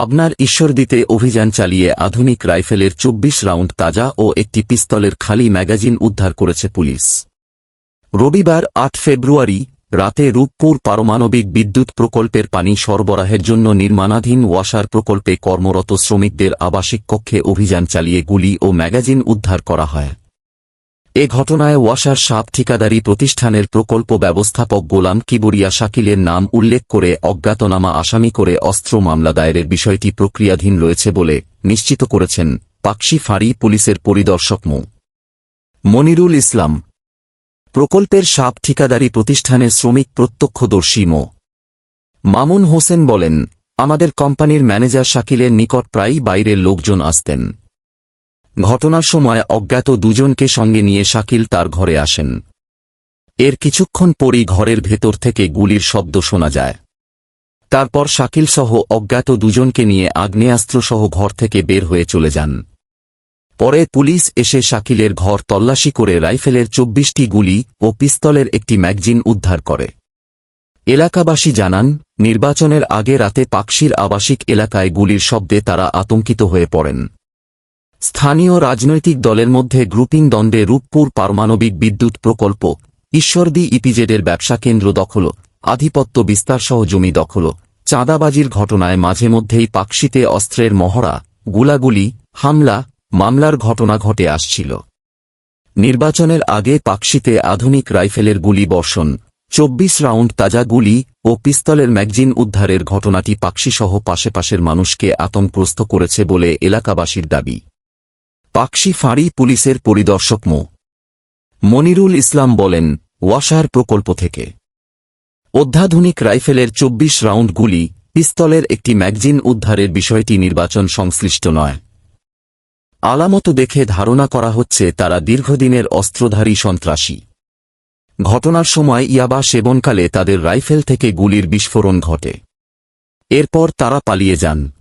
আপনার ঈশ্বরদীতে অভিযান চালিয়ে আধুনিক রাইফেলের চব্বিশ রাউন্ড তাজা ও একটি পিস্তলের খালি ম্যাগাজিন উদ্ধার করেছে পুলিশ। রবিবার আট ফেব্রুয়ারি রাতে রূপপুর পারমাণবিক বিদ্যুৎ প্রকল্পের পানি সরবরাহের জন্য নির্মাণাধীন ওয়াসার প্রকল্পে কর্মরত শ্রমিকদের আবাসিক কক্ষে অভিযান চালিয়ে গুলি ও ম্যাগাজিন উদ্ধার করা হয়। এ ঘটনায় ওয়াসার সাপ ঠিকাদারি প্রতিষ্ঠানের প্রকল্প ব্যবস্থাপক গোলাম কিবরিয়া শাকিলের নাম উল্লেখ করে অজ্ঞাতনামা আসামি করে অস্ত্র মামলা দায়েরের বিষয়টি প্রক্রিয়াধীন রয়েছে বলে নিশ্চিত করেছেন পাকশি ফাঁড়ি পুলিশের পরিদর্শক মো. মনিরুল ইসলাম। প্রকল্পের সাপ ঠিকাদারি প্রতিষ্ঠানের শ্রমিক প্রত্যক্ষদর্শী মো. মামুন হোসেন বলেন, আমাদের কোম্পানির ম্যানেজার শাকিলের নিকট প্রায়ই বাইরের লোকজন আসতেন। ঘটনার সময় অজ্ঞাত দুজনকে সঙ্গে নিয়ে শাকিল তার ঘরে আসেন। এর কিছুক্ষণ পরই ঘরের ভেতর থেকে গুলির শব্দ শোনা যায়। তারপর শাকিল সহ অজ্ঞাত দুজনকে নিয়ে আগ্নেয়াস্ত্রসহ ঘর থেকে বের হয়ে চলে যান। পরে পুলিশ এসে শাকিলের ঘর তল্লাশি করে রাইফেলের চব্বিশটি গুলি ও পিস্তলের একটি ম্যাগজিন উদ্ধার করে। এলাকাবাসী জানান, নির্বাচনের আগে রাতে পাকশির আবাসিক এলাকায় গুলির শব্দে তারা আতঙ্কিত হয়ে পড়েন। স্থানীয় রাজনৈতিক দলের মধ্যে গ্রুপিং দ্বন্দ্বে রূপপুর পারমাণবিক বিদ্যুৎ প্রকল্প, ঈশ্বরদী ইপিজেডের ব্যবসা কেন্দ্র দখল, আধিপত্য বিস্তারসহ জমি দখল, চাঁদাবাজির ঘটনায় মাঝে মধ্যেই পাকশিতে অস্ত্রের মহড়া, গুলাগুলি, হামলা, মামলার ঘটনা ঘটে আসছিল। নির্বাচনের আগে পাকশিতে আধুনিক রাইফেলের গুলি বর্ষণ, চব্বিশ রাউন্ড তাজা গুলি ও পিস্তলের ম্যাগজিন উদ্ধারের ঘটনাটি পাকশিসহ পাশেপাশের মানুষকে আতঙ্কগ্রস্ত করেছে বলে এলাকাবাসীর দাবি। পাকশি ফাঁড়ি পুলিশের পরিদর্শক মো. মনিরুল ইসলাম বলেন, ওয়াসার প্রকল্প থেকে অত্যাধুনিক রাইফেলের চব্বিশ রাউন্ড গুলি, পিস্তলের একটি ম্যাগজিন উদ্ধারের বিষয়টি নির্বাচন সংশ্লিষ্ট নয়। আলামত দেখে ধারণা করা হচ্ছে, তারা দীর্ঘদিনের অস্ত্রধারী সন্ত্রাসী। ঘটনার সময় ইয়াবা সেবনকালে তাদের রাইফেল থেকে গুলির বিস্ফোরণ ঘটে। এরপর তারা পালিয়ে যান।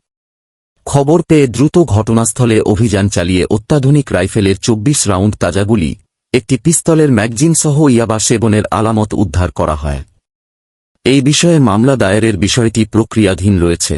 খবর পেয়ে দ্রুত ঘটনাস্থলে অভিযান চালিয়ে অত্যাধুনিক রাইফেলের চব্বিশ রাউন্ড তাজাগুলি একটি পিস্তলের ম্যাগজিন সহ ইয়াবা সেবনের আলামত উদ্ধার করা হয়। এই বিষয়ে মামলা দায়েরের বিষয়টি প্রক্রিয়াধীন রয়েছে।